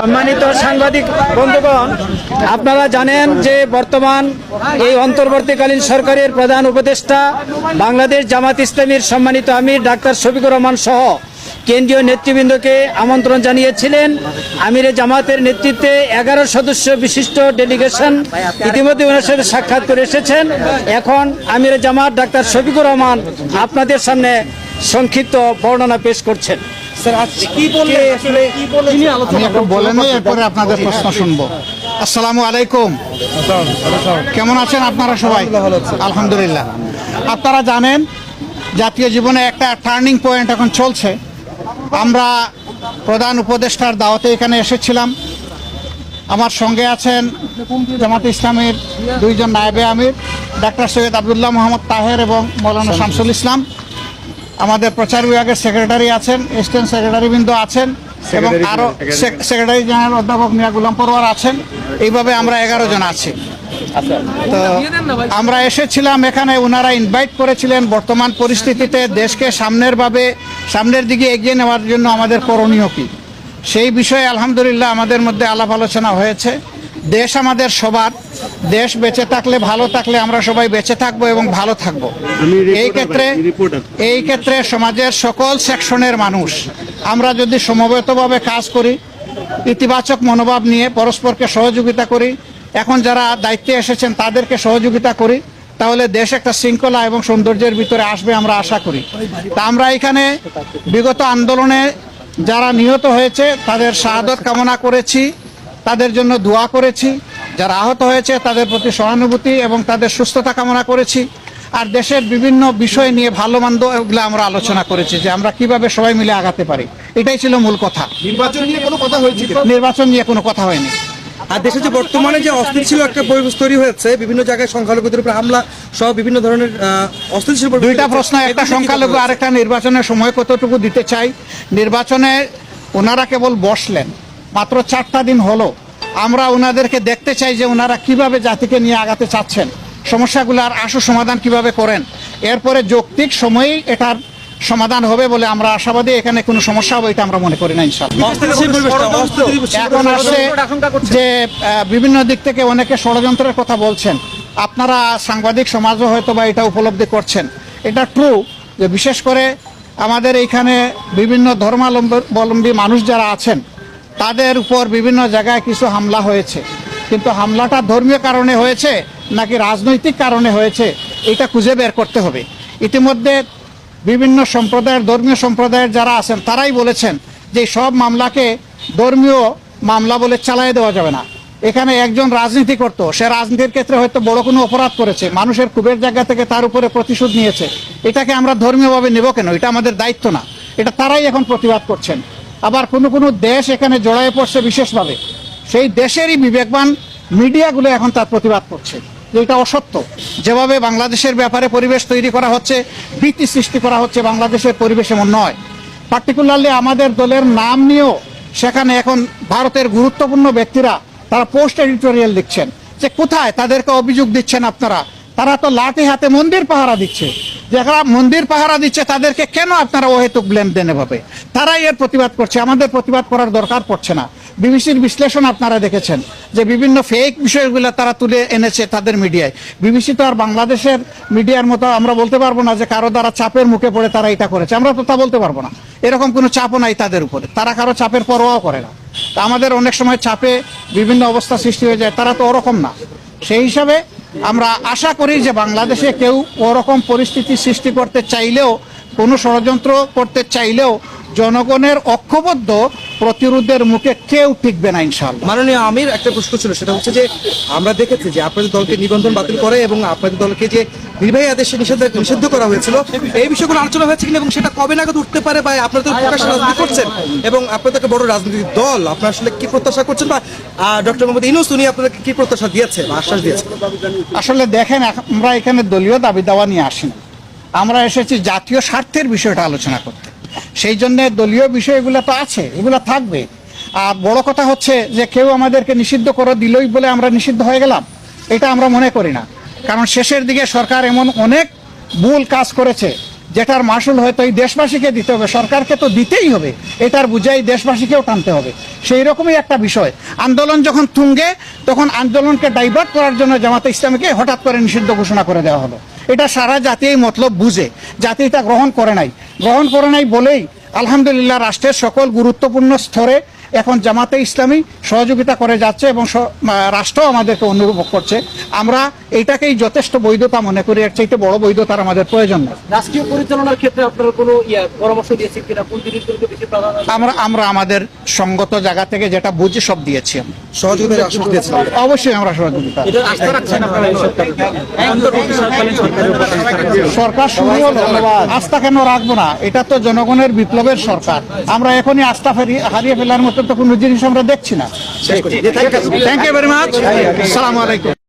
সম্মানিত সাংবাদিক বন্ধুগণ, আপনারা জানেন যে বর্তমান এই অন্তর্বর্তীকালীন সরকারের প্রধান উপদেষ্টা বাংলাদেশ জামাত ইসলামীর সম্মানিত আমির ডাক্তার শফিকুর রহমান সহ কেন্দ্রীয় নেতৃবৃন্দকে আমন্ত্রণ জানিয়েছিলেন। আমিরে জামাতের নেতৃত্বে এগারো সদস্য বিশিষ্ট ডেলিগেশন ইতিমধ্যে ওনার সাথে সাক্ষাৎ করে এসেছেন। এখন আমিরে জামাত ডাক্তার শফিকুর রহমান আপনাদের সামনে সংক্ষিপ্ত বর্ণনা পেশ করছেন। আমি একটু বলে নেই এরপরে আপনাদের প্রশ্ন শুনব। আসসালামু আলাইকুম। কেমন আছেন আপনারা সবাই? আলহামদুলিল্লাহ আপনারা জানেন জাতীয় জীবনে একটা টার্নিং পয়েন্ট এখন চলছে। আমরা প্রধান উপদেষ্টার দাওয়াতে এখানে এসেছিলাম। আমার সঙ্গে আছেন জামাত ইসলামের দুইজন নায়েবে আমির ডাক্তার সৈয়দ আবদুল্লাহ মোহাম্মদ তাহের এবং মৌলানা শামসুল ইসলাম। আমাদের প্রচার বিভাগের সেক্রেটারি আছেন এসিস্ট্যান্ট সেক্রেটারি বৃন্দ আছেন এবং আরও সেক্রেটারি জেনারেল অধ্যাপক মিয়া গুলাম পরোয়ার আছেন। এইভাবে আমরা এগারো জন আছি। তো আমরা এসেছিলাম এখানে ওনারা ইনভাইট করেছিলেন বর্তমান পরিস্থিতিতে দেশকে সামনেরভাবে সামনের দিকে এগিয়ে নেওয়ার জন্য আমাদের করণীয় কি? সেই বিষয়ে আলহামদুলিল্লাহ আমাদের মধ্যে আলাপ আলোচনা হয়েছে। দেশ আমাদের সবার। দেশ বেঁচে থাকলে ভালো থাকলে আমরা সবাই বেঁচে থাকব এবং ভালো থাকব। এই ক্ষেত্রে এই ক্ষেত্রে সমাজের সকল সেকশনের মানুষ আমরা যদি সমবেতভাবে কাজ করি ইতিবাচক মনোভাব নিয়ে পরস্পরকে সহযোগিতা করি এখন যারা দায়িত্বে এসেছেন তাদেরকে সহযোগিতা করি তাহলে দেশ একটা শৃঙ্খলা এবং সৌন্দর্যের ভিতরে আসবে আমরা আশা করি। তা আমরা এখানে বিগত আন্দোলনে যারা নিহত হয়েছে তাদের শাহাদত কামনা করেছি। তাদের জন্য দোয়া করেছি। যারা আহত হয়েছে তাদের প্রতি সহানুভূতি এবং তাদের সুস্থতা কামনা করেছি। আর দেশের বিভিন্ন বিষয় নিয়ে ভালো মন্দ এগুলো আমরা আলোচনা করেছি যে আমরা কীভাবে সবাই মিলে আগাতে পারি। এটাই ছিল মূল কথা। নির্বাচন নিয়ে কোনো কথা হয়েছে নির্বাচন নিয়ে কোনো কথা হয়নি। আর দেশে যে বর্তমানে যে অস্থিতিশীল একটা পরিবেশ তৈরি হয়েছে বিভিন্ন জায়গায় সংখ্যালঘুদের উপর হামলা সহ বিভিন্ন ধরনের আহ, অস্থিতিশীল দুইটা প্রশ্ন। একটা সংখ্যালঘু আরেকটা নির্বাচনের সময় কতটুকু দিতে চাই? নির্বাচনে ওনারা কেবল বসলেন। মাত্র চারটা দিন হলো। আমরা ওনাদেরকে দেখতে চাই যে ওনারা কীভাবে জাতিকে নিয়ে আগাতে চাচ্ছেন। সমস্যাগুলোর আশু সমাধান কীভাবে করেন। এরপরে যৌক্তিক সময়েই এটার সমাধান হবে বলে আমরা আশাবাদী এখানে কোনো সমস্যা হবে এটা আমরা মনে করি না ইনশাল্লাহ এখন আসছে যে বিভিন্ন দিক থেকে অনেকে ষড়যন্ত্রের কথা বলছেন। আপনারা সাংবাদিক সমাজও হয়তো বা এটা উপলব্ধি করছেন। এটা ট্রু যে বিশেষ করে আমাদের এইখানে বিভিন্ন ধর্মাবলম্বী মানুষ যারা আছেন তাদের উপর বিভিন্ন জায়গায় কিছু হামলা হয়েছে। কিন্তু হামলাটা ধর্মীয় কারণে হয়েছে নাকি রাজনৈতিক কারণে হয়েছে, এটা খুঁজে বের করতে হবে। ইতিমধ্যে বিভিন্ন সম্প্রদায়ের, ধর্মীয় সম্প্রদায়ের যারা আছেন, তারাই বলেছেন যে সব মামলাকে ধর্মীয় মামলা বলে চালিয়ে দেওয়া যাবে না। এখানে একজন রাজনীতি করতো, সে রাজনীতির ক্ষেত্রে হয়তো বড় কোনো অপরাধ করেছে, মানুষের ক্ষোভের জায়গা থেকে তার উপরে প্রতিশোধ নিয়েছে। এটাকে আমরা ধর্মীয়ভাবে নেব কেন? এটা আমাদের দায়িত্ব না। এটা তারাই এখন প্রতিবাদ করছেন। আবার কোনো কোনো দেশ এখানে জড়ায় পড়ছে বিশেষভাবে। সেই দেশেরই বিবেকবান মিডিয়াগুলো এখন তার প্রতিবাদ করছে যে এটা অসত্য। যেভাবে বাংলাদেশের ব্যাপারে পরিবেশ তৈরি করা হচ্ছে, ভীতি সৃষ্টি করা হচ্ছে বাংলাদেশের পরিবেশ এমন নয়। পার্টিকুলারলি আমাদের দলের নাম নিয়েও সেখানে এখন ভারতের গুরুত্বপূর্ণ ব্যক্তিরা তারা পোস্ট এডিটোরিয়াল লিখছেন যে কোথায় তাদেরকে অভিযোগ দিচ্ছেন আপনারা? তারা তো লাঠি হাতে মন্দির পাহারা দিচ্ছে। যারা মন্দির পাহারা দিচ্ছে, তাদেরকে কেন আপনারা অহেতুক ব্লেম দেন এভাবে? তারাই এর প্রতিবাদ করছে। আমাদের প্রতিবাদ করার দরকার পড়ছে না। বিবিসির বিশ্লেষণ আপনারা দেখেছেন যে বিভিন্ন ফেক বিষয়গুলো তারা তুলে এনেছে তাদের মিডিয়ায়। বিবিসি তো আর বাংলাদেশের মিডিয়ার মতো আমরা বলতে পারব না যে কারও দ্বারা চাপের মুখে পড়ে তারা এটা করেছে। আমরা তো তা বলতে পারব না। এরকম কোনো চাপও নাই তাদের উপরে। তারা কারও চাপের পরোয়াও করে না। আমাদের অনেক সময় চাপে বিভিন্ন অবস্থা সৃষ্টি হয়ে যায়। তারা তো ওরকম না। সেই হিসাবে আমরা আশা করি যে বাংলাদেশে কেউ ওরকম পরিস্থিতি সৃষ্টি করতে চাইলেও, কোনো ষড়যন্ত্র করতে চাইলেও জনগণের ঐক্যবদ্ধ প্রতিরোধের মুখে কেউ টিকবে না ইনশাল্লাহ মাননীয় আমির একটা প্রশ্ন ছিল সেটা হচ্ছে যে আমরা দেখেছি যে আপনাদের দলকে নিবন্ধন বাতিল করে এবং আপনাদের দলকে যে নির্বাহী আদেশে নিষেধ নিষিদ্ধ করা হয়েছিল এই বিষয়গুলো আলোচনা হয়েছে কিনা এবং সেটা কবে নাগাদ উঠতে পারে বা আপনারা তো প্রকাশ রাজনীতি করছেন এবং আপনাদেরকে বড় রাজনৈতিক দল আপনারা আসলে কি প্রত্যাশা করছেন বা ডক্টর মোহাম্মদ ইনুস উনি আপনাদেরকে কি প্রত্যাশা দিয়েছে বা আশ্বাস দিয়েছে আসলে দেখেন আমরা এখানে দলীয় দাবি দাওয়া নিয়ে আসি না আমরা এসেছি জাতীয় স্বার্থের বিষয়টা আলোচনা করতে। সেই জন্য দলীয় বিষয়গুলো তো আছে, এগুলো থাকবে। আর বড় কথা হচ্ছে যে কেউ আমাদেরকে নিষিদ্ধ করে দিলই বলে আমরা নিষিদ্ধ হয়ে গেলাম, এটা আমরা মনে করি না। কারণ শেষের দিকে সরকার এমন অনেক ভুল কাজ করেছে, যেটার মাসুল হয়তো এই দেশবাসীকে দিতে হবে, সরকারকে তো দিতেই হবে, এটার বুঝাই দেশবাসীকেও টানতে হবে। সেই রকমই একটা বিষয়। আন্দোলন যখন তুঙ্গে, তখন আন্দোলনকে ডাইভার্ট করার জন্য জামাতে ইসলামীকে হঠাৎ করে নিষিদ্ধ ঘোষণা করে দেওয়া হলো। এটা সারা জাতি এই মতলব বুঝে, জাতি এটা গ্রহণ করে নাই। গ্রহণ করে নাই বলেই আলহামদুলিল্লাহ রাষ্ট্রের সকল গুরুত্বপূর্ণ স্তরে এখন জামাতে ইসলামী সহযোগিতা করে যাচ্ছে এবং রাষ্ট্র আমাদেরকে অনুভব করছে। আমরা এটাকেই যথেষ্ট বৈধতা মনে করি এর চাইতে বড় বৈধতার আমাদের প্রয়োজন নেই। রাষ্ট্রীয় পরিচালনার ক্ষেত্রে আপনারা কোনো পরামর্শ দিয়েছেন কিনা? কোন জিনিসগুলোকে বেশি প্রাধান্য আমরা আমরা আমাদের সঙ্গত জায়গা থেকে যেটা বুঝি সব দিয়েছি আমরা। সহযোগিতার অবশ্যই আমরা সহযোগিতা। সরকার শুরু হলো আস্থা কেন রাখব না? এটা তো জনগণের বিপ্লবের সরকার। আমরা এখনই আস্থা হারিয়ে ফেলার মতো তো কোনো জিনিস আমরা দেখছি না। থ্যাংক ইউ ভেরি মাচ সালাম আলাইকুম